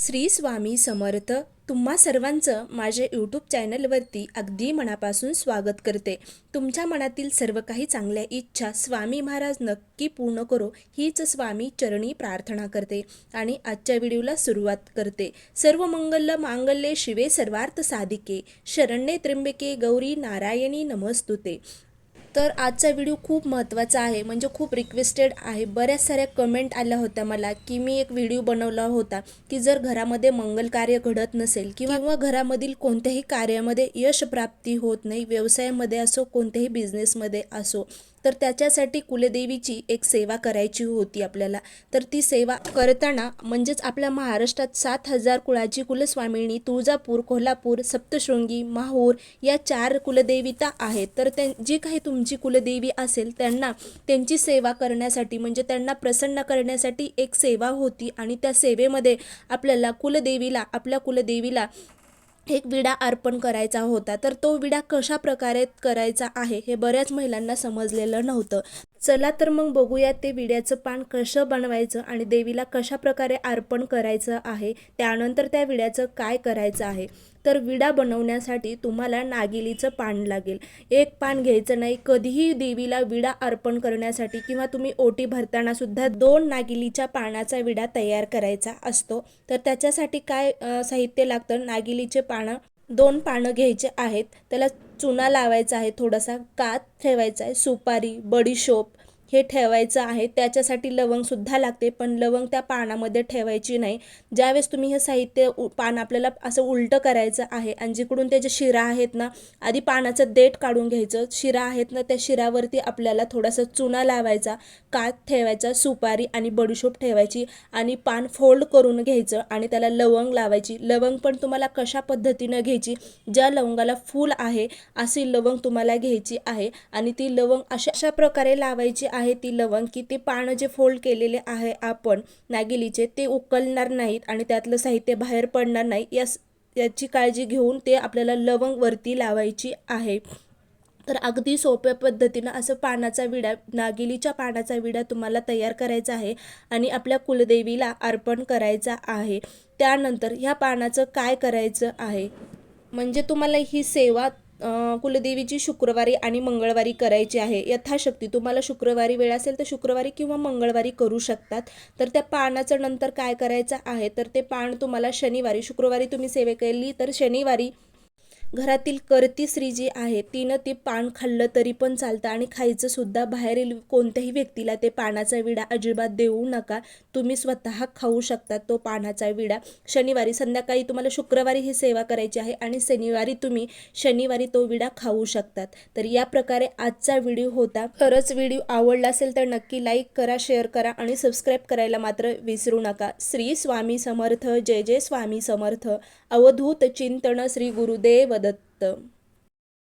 श्री स्वामी समर्थ. तुम्हा सर्वांचं माझ्या यूट्यूब चॅनलवरती अगदी मनापासून स्वागत करते. तुमच्या मनातील सर्व काही चांगल्या इच्छा स्वामी महाराज नक्की पूर्ण करो हीच स्वामी चरणी प्रार्थना करते आणि आजच्या व्हिडिओला सुरुवात करते. सर्व मंगल मांगल्ये शिवे सर्वार्थ साधिके. शरण्ये त्र्यंबके गौरी नारायणी नमस्तुते. तर आजचा व्हिडिओ खूप महत्त्वाचा आहे. म्हणजे खूप रिक्वेस्टेड आहे. बऱ्याच साऱ्या कमेंट आल्या होत्या मला की मी एक व्हिडिओ बनवला होता की जर घरामध्ये मंगल कार्य घडत नसेल किंवा घरामधील कोणत्याही कार्यामध्ये यश प्राप्ती होत नाही व्यवसायामध्ये असो कोणत्याही बिझनेसमध्ये असो तर त्याच्यासाठी कुलदेवीची एक सेवा करायची होती आपल्याला. तर ती सेवा करताना म्हणजेच आपल्या महाराष्ट्रात सात हजार कुळाची कुलस्वामिनी तुळजापूर कोल्हापूर सप्तशृंगी माहूर या चार कुलदेविता आहेत. तर त्या जी काही तुमची कुलदेवी असेल त्यांना त्यांची सेवा करण्यासाठी म्हणजे त्यांना प्रसन्न करण्यासाठी एक सेवा होती आणि त्या सेवेमध्ये आपल्याला कुलदेवीला आपल्या कुलदेवीला एक विडा अर्पण करायचा होता तर तो विडा कशा प्रकारे करायचा आहे हे बऱ्याच महिलांना समजलेलं नव्हतं. चला तर मग बघूया ते विड्याचं पान कसं बनवायचं आणि देवीला कशा प्रकारे अर्पण करायचं आहे त्यानंतर त्या विड्याचं काय करायचं आहे. तर विडा बनवण्यासाठी तुम्हाला नागिलीचं पान लागेल. एक पान घ्यायचं नाही. कधीही देवीला विडा अर्पण करण्यासाठी किंवा तुम्ही ओटी भरताना सुद्धा दोन नागिलीच्या पानाचा विडा तयार करायचा असतो. तर त्याच्यासाठी काय साहित्य लागतं? नागिलीचे पानं दोन पानं घ्यायचे आहेत. त्याला चुना लावायचा आहे. थोडासा कात ठेवायचा आहे. सुपारी बडीशोप हे ठेवायचं आहे. त्याच्यासाठी लवंगसुद्धा लागते पण लवंग त्या पानामध्ये ठेवायची नाही. ज्यावेळेस तुम्ही हे साहित्य उ पान आपल्याला असं उलटं करायचं आहे आणि जिकडून त्याच्या शिरा आहेत ना आधी पानाचं देठ काढून घ्यायचं. शिरा आहेत ना त्या शिरावरती आपल्याला थोडासा चुना लावायचा कात ठेवायचा सुपारी आणि बडीशोप ठेवायची आणि पान फोल्ड करून घ्यायचं आणि त्याला लवंग लावायची. लवंग पण तुम्हाला कशा पद्धतीनं घ्यायची? ज्या लवंगाला फूल आहे अशी लवंग तुम्हाला घ्यायची आहे आणि ती लवंग अशा अशा प्रकारे लावायची आहे ती लवंग की ते पानं जे फोल्ड केलेले आहे आपण नागिलीचे ते उकलणार नाहीत आणि त्यातलं साहित्य बाहेर पडणार नाही. यास याची काळजी घेऊन ते आपल्याला लवंग वरती लावायची आहे. तर अगदी सोप्या पद्धतीनं असं पानाचा विडा नागिलीच्या पानाचा विडा तुम्हाला तयार करायचा आहे आणि आपल्या कुलदेवीला अर्पण करायचा आहे. त्यानंतर ह्या पानाचं काय करायचं आहे? म्हणजे तुम्हाला ही सेवा कुलदेवीची शुक्रवारी आणि मंगळवारी करायची आहे. यथाशक्ती तुम्हाला शुक्रवारी वेळ असेल तर शुक्रवारी किंवा मंगळवारी करू शकतात. तर त्या पानाचं नंतर काय करायचं आहे? तर ते पान तुम्हाला शनिवारी शुक्रवारी तुम्ही सेवे केली तर शनिवारी घरातील करती स्त्री जी आहे तिनं ती पान खाल्लं तरी पण चालतं आणि खायचं सुद्धा. बाहेरील कोणत्याही व्यक्तीला ते पानाचा विडा अजिबात देऊ नका. तुम्ही स्वतः खाऊ शकता तो पानाचा विडा. शनिवारी संध्याकाळी तुम्हाला शुक्रवारी ही सेवा करायची आहे आणि शनिवारी तुम्ही शनिवारी तो विडा खाऊ शकतात. तर या प्रकारे आजचा व्हिडिओ होता. खरंच व्हिडिओ आवडला असेल तर नक्की लाईक करा शेअर करा आणि सबस्क्राईब करायला मात्र विसरू नका. श्री स्वामी समर्थ जय जय स्वामी समर्थ. अवधूत चिंतन श्री गुरुदेव मदत